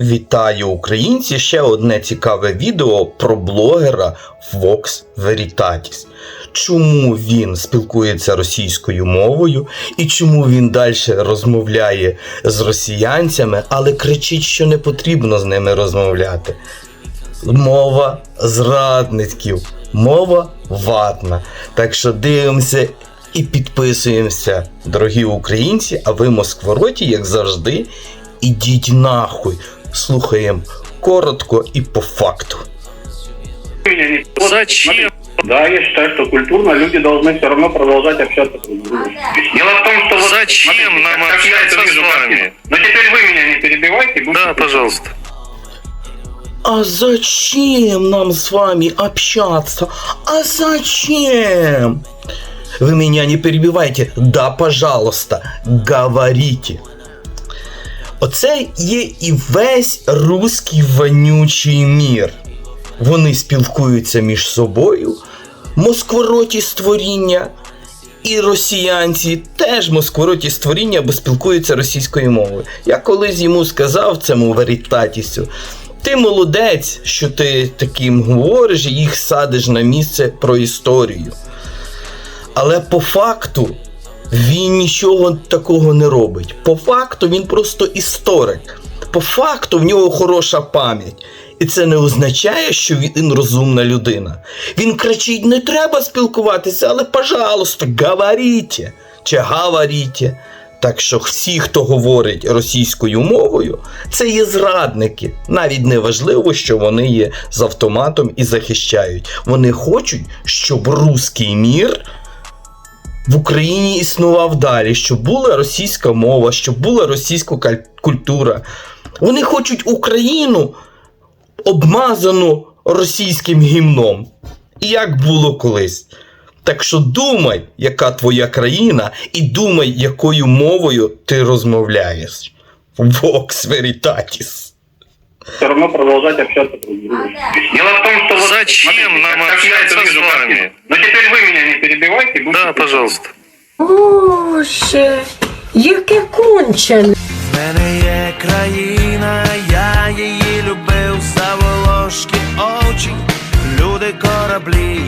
Вітаю українці! Ще одне цікаве відео про блогера Vox Veritatis. Чому він спілкується російською мовою і чому він далі розмовляє з росіянцями, але кричить, що не потрібно з ними розмовляти. Мова зрадників, мова ватна. Так що дивимося і підписуємося, дорогі українці, а ви москвороті, як завжди, ідіть нахуй. Слухаємо коротко і по факту. Зачем? Да, я считаю, что культурно люди должны все равно продолжать общаться друг с другом. Дело в том, что... вот, Зачем смотрите, нам как- как я общаться это вижу с вами? картину. Но теперь вы меня не перебивайте. Да, пожалуйста. А зачем нам с вами общаться? А зачем? Вы меня не перебивайте. Да, пожалуйста, говорите. Оце є і весь руський вонючий мір. Вони спілкуються між собою, москвороті створіння, і росіянці теж москвороті створіння, бо спілкуються російською мовою. Я колись йому сказав цьому верітатісю. Ти молодець, що ти таким говориш і їх садиш на місце про історію. Але по факту він нічого такого не робить. По факту він просто історик. По факту в нього хороша пам'ять. І це не означає, що він розумна людина. Він кричить: не треба спілкуватися, але, пожалуйста, говоріть чи говоріть. Так що всі, хто говорить російською мовою, це є зрадники. Навіть не важливо, що вони є з автоматом і захищають. Вони хочуть, щоб руський мір в Україні існував далі, щоб була російська мова, щоб була російська культура. Вони хочуть Україну обмазану російським гімном. І як було колись. Так що думай, яка твоя країна, і думай, якою мовою ти розмовляєш. Vox Veritatis. Все равно продолжать общаться друг с другом. Дело в том, что... Зачем нам общаться с вами? Но теперь меня не будьте Да, пожалуйста. Боже, яке кончене. В мене є країна, я її любив за волошки очі, люди кораблі.